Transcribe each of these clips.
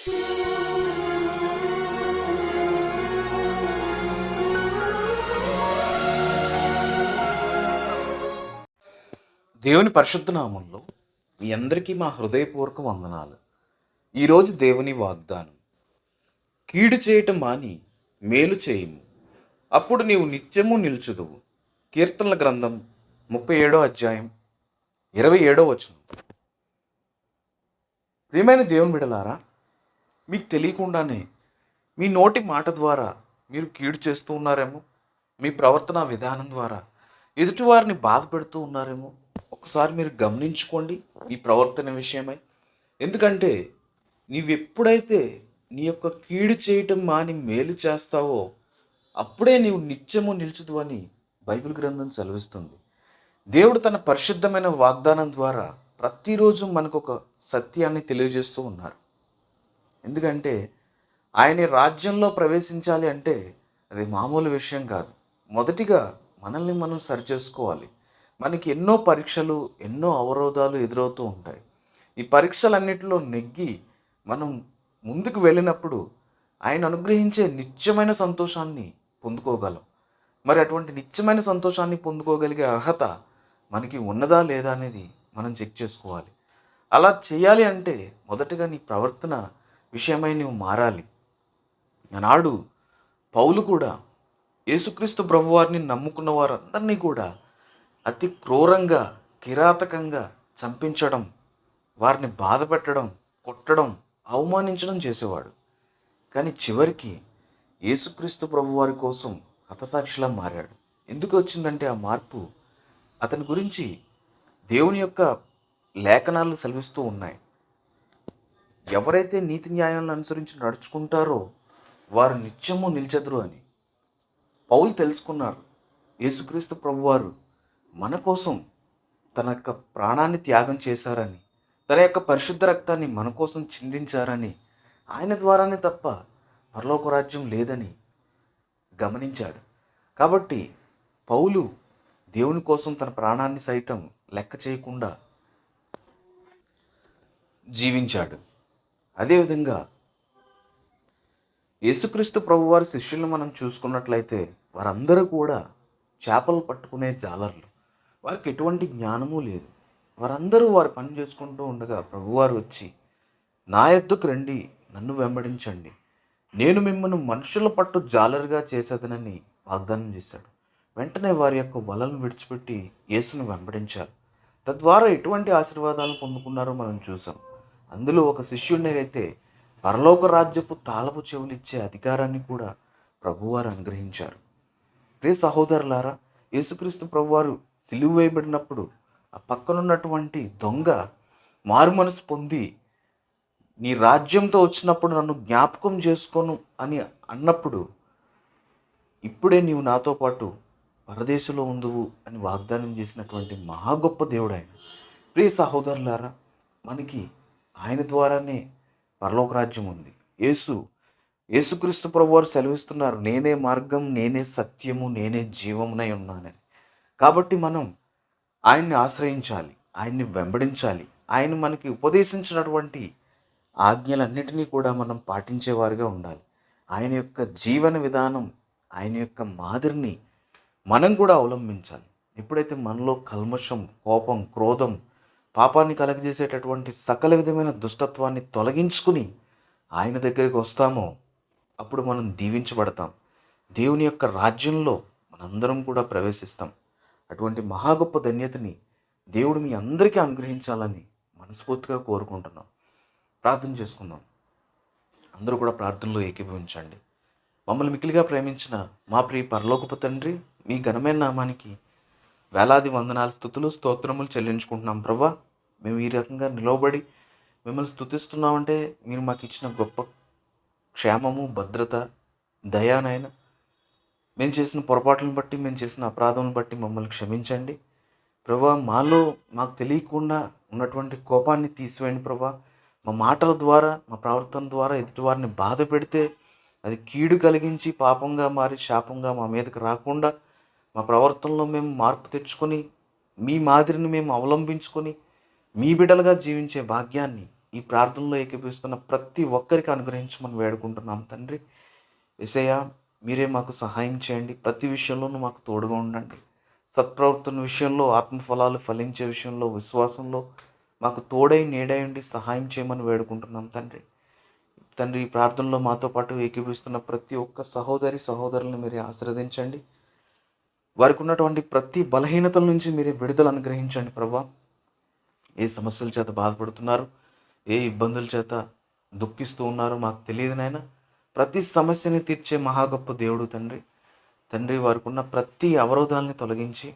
దేవుని పరిశుద్ధ నామంలో మీ అందరికీ మా హృదయపూర్వక వందనాలు. ఈరోజు దేవుని వాగ్దానం కీడు చేయటం మాని మేలు చేయము. అప్పుడు నీవు నిత్యము నిల్చుదువు. కీర్తనల గ్రంథం ముప్పై ఏడో అధ్యాయం ఇరవై ఏడో వచనం. ప్రియమైన దేవుని విడలారా మీకు తెలియకుండానే మీ నోటి మాట ద్వారా మీరు కీడు చేస్తూ ఉన్నారేమో మీ ప్రవర్తన విధానం ద్వారా ఎదుటివారిని బాధ పెడుతూ ఉన్నారేమో ఒకసారి మీరు గమనించుకోండి ఈ ప్రవర్తన విషయమై. ఎందుకంటే నీవెప్పుడైతే నీ యొక్క కీడు చేయటం మాని మేలు చేస్తావో అప్పుడే నీవు నిత్యము నిలుచుదు అని బైబిల్ గ్రంథం సెలవిస్తుంది. దేవుడు తన పరిశుద్ధమైన వాగ్దానం ద్వారా ప్రతిరోజు మనకు ఒక సత్యాన్ని తెలియజేస్తూ ఉన్నారు. ఎందుకంటే ఆయన రాజ్యంలో ప్రవేశించాలి అంటే అది మామూలు విషయం కాదు. మొదటిగా మనల్ని మనం సరిచేసుకోవాలి. మనకి ఎన్నో పరీక్షలు ఎన్నో అవరోధాలు ఎదురవుతూ ఉంటాయి. ఈ పరీక్షలన్నిటిలో నెగ్గి మనం ముందుకు వెళ్ళినప్పుడు ఆయన అనుగ్రహించే నిత్యమైన సంతోషాన్ని పొందుకోగలం. మరి అటువంటి నిత్యమైన సంతోషాన్ని పొందుకోగలిగే అర్హత మనకి ఉన్నదా లేదా అనేది మనం చెక్ చేసుకోవాలి. అలా చేయాలి అంటే మొదటగా నీ ప్రవర్తన విషయమై నువ్వు మారాలి. ఆనాడు పౌలు కూడా యేసుక్రీస్తు ప్రభువారిని నమ్ముకున్న వారందరినీ కూడా అతి క్రూరంగా కిరాతకంగా చంపించడం వారిని బాధ పెట్టడం కొట్టడం అవమానించడం చేసేవాడు. కానీ చివరికి యేసుక్రీస్తు ప్రభువారి కోసం హతసాక్షిలా మారాడు. ఎందుకు వచ్చిందంటే ఆ మార్పు అతని గురించి దేవుని యొక్క లేఖనాలు సెలవిస్తూ ఉన్నాయి. ఎవరైతే నీతి న్యాయాలను అనుసరించి నడుచుకుంటారో వారు నిత్యము నిలిచెదరు అని పౌలు తెలుసుకున్నారు. యేసుక్రీస్తు ప్రభువారు మన కోసం తన యొక్క ప్రాణాన్ని త్యాగం చేశారని తన యొక్క పరిశుద్ధ రక్తాన్ని మన కోసం చిందించారని ఆయన ద్వారానే తప్ప పరలోక రాజ్యం లేదని గమనించాడు. కాబట్టి పౌలు దేవుని కోసం తన ప్రాణాన్ని సైతం లెక్క చేయకుండా జీవించాడు. అదేవిధంగా యేసుక్రీస్తు ప్రభువారి శిష్యులను మనం చూసుకున్నట్లయితే వారందరూ కూడా చేపలు పట్టుకునే జాలర్లు. వారికి ఎటువంటి జ్ఞానము లేదు. వారందరూ వారు పని చేసుకుంటూ ఉండగా ప్రభువారు వచ్చి నా ఎద్దుకు రండి నన్ను వెంబడించండి. నేను మిమ్మల్ని మనుషుల పట్టు జాలరుగా చేసేదనని వాగ్దానం చేశాడు. వెంటనే వారి యొక్క వలలను విడిచిపెట్టి యేసును వెంబడించారు. తద్వారా ఎటువంటి ఆశీర్వాదాలను పొందుకున్నారో మనం చూసాం అందులో ఒక శిష్యుడినైతే అయితే పరలోక రాజ్యపు తాళపు చెవులు ఇచ్చే అధికారాన్ని కూడా ప్రభువారు అనుగ్రహించారు. ప్రియ సహోదరులారా యేసుక్రీస్తు ప్రభువారు సిలువు వేయబడినప్పుడు ఆ పక్కనున్నటువంటి దొంగ మారు మనసు పొంది నీ రాజ్యంతో వచ్చినప్పుడు నన్ను జ్ఞాపకం చేసుకోను అని అన్నప్పుడు ఇప్పుడే నీవు నాతో పాటు పరదేశంలో ఉందువు అని వాగ్దానం చేసినటువంటి మహా గొప్ప దేవుడు ఆయన. ప్రియ సహోదరులారా మనకి ఆయన ద్వారానే పరలోక రాజ్యం ఉంది. యేసు యేసుక్రీస్తు ప్రభువారు సెలవిస్తున్నారు నేనే మార్గం నేనే సత్యము నేనే జీవమునై ఉన్నానని. కాబట్టి మనం ఆయన్ని ఆశ్రయించాలి ఆయన్ని వెంబడించాలి. ఆయన మనకి ఉపదేశించినటువంటి ఆజ్ఞలన్నిటినీ కూడా మనం పాటించేవారుగా ఉండాలి. ఆయన యొక్క జీవన విధానం ఆయన యొక్క మాదిరిని మనం కూడా అవలంబించాలి. ఎప్పుడైతే మనలో కల్మషం కోపం క్రోధం పాపాన్ని కలగజేసేటటువంటి సకల విధమైన దుష్టత్వాన్ని తొలగించుకుని ఆయన దగ్గరికి వస్తామో అప్పుడు మనం దీవించబడతాం. దేవుని యొక్క రాజ్యంలో మనందరం కూడా ప్రవేశిస్తాం. అటువంటి మహా గొప్ప ధన్యతని దేవుడు మీ అందరికీ అనుగ్రహించాలని మనస్ఫూర్తిగా కోరుకుంటున్నాం. ప్రార్థన చేసుకుందాం. అందరూ కూడా ప్రార్థనలో ఏకీభవించండి. మమ్మల్ని మిక్కిలిగా ప్రేమించిన మా ప్రియ పరలోకపు తండ్రి మీ ఘనమైన నామానికి వేలాది వందనాలు స్థుతులు స్తోత్రములు చెల్లించుకుంటున్నాం ప్రభా మేము ఈ రకంగా నిలవబడి మిమ్మల్ని స్థుతిస్తున్నామంటే మీరు మాకు ఇచ్చిన గొప్ప క్షేమము భద్రత దయానైన మేము చేసిన పొరపాట్లను బట్టి మేము చేసిన అపరాధములను బట్టి మమ్మల్ని క్షమించండి. ప్రభా మాలో మాకు తెలియకుండా ఉన్నటువంటి కోపాన్ని తీసివేయండి ప్రభా మా మాటల ద్వారా మా ప్రవర్తన ద్వారా ఎదుటివారిని బాధ పెడితే అది కీడు కలిగించి పాపంగా మారి శాపంగా మా మీదకి రాకుండా మా ప్రవర్తనలో మేము మార్పు తెచ్చుకొని మీ మాదిరిని మేము అవలంబించుకొని మీ బిడ్డలుగా జీవించే భాగ్యాన్ని ఈ ప్రార్థనలో ఏకీపిస్తున్న ప్రతి ఒక్కరికి అనుగ్రహించమని వేడుకుంటున్నాం తండ్రి. ఎసయ్య మీరే మాకు సహాయం చేయండి. ప్రతి విషయంలోనూ మాకు తోడుగా ఉండండి. సత్ప్రవర్తన విషయంలో ఆత్మఫలాలు ఫలించే విషయంలో విశ్వాసంలో మాకు తోడై నీడై ఉండి సహాయం చేయమని వేడుకుంటున్నాం తండ్రి. తండ్రి ఈ ప్రార్థనలో మాతో పాటు ఏకీపిస్తున్న ప్రతి ఒక్క సహోదరి సహోదరులను మీరు ఆశీర్వదించండి. వారికి ఉన్నటువంటి ప్రతి బలహీనతల నుంచి మీరే విడుదల అనుగ్రహించండి ప్రభా. ఏ సమస్యల చేత బాధపడుతున్నారు ఏ ఇబ్బందుల చేత దుఃఖిస్తూ ఉన్నారో మాకు తెలియదు నాయన. ప్రతి సమస్యని తీర్చే మహా గొప్ప దేవుడు తండ్రి. తండ్రి వారికి ఉన్న ప్రతి అవరోధాలని తొలగించి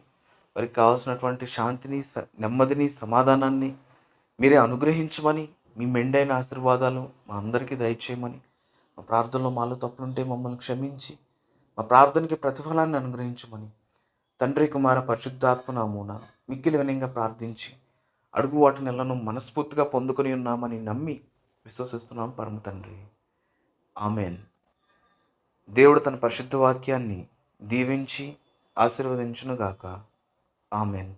వారికి కావాల్సినటువంటి శాంతిని స- నెమ్మదిని సమాధానాన్ని మీరే అనుగ్రహించమని మీ మెండైన ఆశీర్వాదాలు మా అందరికీ దయచేయమని మా ప్రార్థనలో మాలో తప్పులుంటే మమ్మల్ని క్షమించి మా ప్రార్థనకి ప్రతిఫలాన్ని అనుగ్రహించమని తండ్రి కుమార పరిశుద్ధాత్మ నామూన మిక్కిలి వినయంగా ప్రార్థించి అడుగు వాటి నెలను మనస్ఫూర్తిగా పొందుకొని ఉన్నామని నమ్మి విశ్వసిస్తున్నాం పరమ తండ్రి. ఆమెన్. దేవుడు తన పరిశుద్ధ వాక్యాన్ని దీవించి ఆశీర్వదించునుగాక. ఆమెన్.